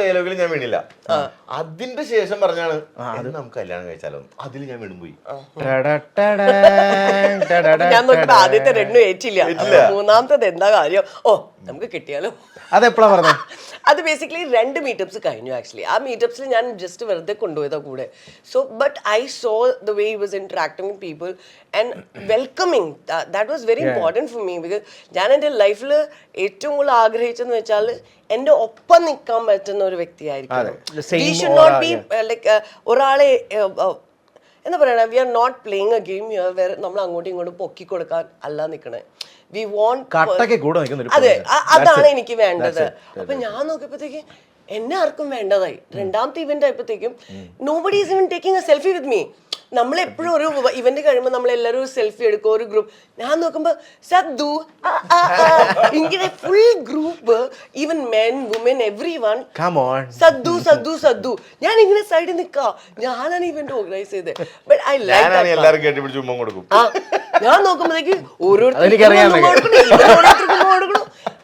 ഡയലോഗിൽ ഞാൻ വീണില്ല. അതിന്റെ ശേഷം പറഞ്ഞാണ് അത് നമുക്ക് കല്യാണം കഴിച്ചാലോ? അതിൽ ഞാൻ വീണും പോയി. ഞാൻ നോക്കിയപ്പോ ആദ്യത്തെ രണ്ടും ഏറ്റില്ല. മൂന്നാമത്തത് എന്താ കാര്യം? ഓ നമുക്ക് കിട്ടിയാലോ? അതെപ്പോഴാ പറഞ്ഞത് അത് ബേസിക്കലി രണ്ട് മീറ്റപ്സ് കഴിഞ്ഞു ആക്ച്വലി ആ മീറ്റപ്സിൽ ഞാൻ ജസ്റ്റ് വെറുതെ കൊണ്ടുപോയതാ കൂടെ. So but I saw the way was interacting with people and welcoming that was very important for me because ഞാൻ എന്റെ ലൈഫിൽ ഏറ്റവും കൂടുതൽ ആഗ്രഹിച്ചെന്ന് വെച്ചാൽ എന്റെ ഒപ്പം നിൽക്കാൻ പറ്റുന്ന ഒരു വ്യക്തിയായിരിക്കും The should not be like uh, ഒരാളെ uh, പറയണത് we are not playing a game വേറെ നമ്മൾ അങ്ങോട്ടും ഇങ്ങോട്ടും പൊക്കി കൊടുക്കാൻ അല്ല നിൽക്കണേ വി വോണ്ട് അതെ അതാണ് എനിക്ക് വേണ്ടത്. അപ്പൊ ഞാൻ നോക്കിയപ്പോഴത്തേക്ക് എന്നെ ആർക്കും വേണ്ടതായി. രണ്ടാമത്തെ ഇവന്റ് ആയപ്പോഴത്തേക്കും nobody is even taking a selfie with me നമ്മൾ എപ്പോഴും ഒരു ഇവന്റ് കഴിയുമ്പോൾ നമ്മൾ എല്ലാവരും ഒരു സെൽഫി എടുക്കും ഒരു ഗ്രൂപ്പ് ഞാൻ നോക്കുമ്പോ സദ്ദു. ഇങ്ങനെ full group even men women everyone സദ്ദു സദ്ദു സദ്ദു. ഞാൻ ഇങ്ങനെ സൈഡിൽ നിൽക്കാം ഞാനാണ് ഇവന്റ് ഓർഗനൈസ് ചെയ്തത് ബട്ട് ഐ ലൈക്ക് ഞാൻ നോക്കുമ്പോഴേക്ക് ഓരോരുത്തർക്കും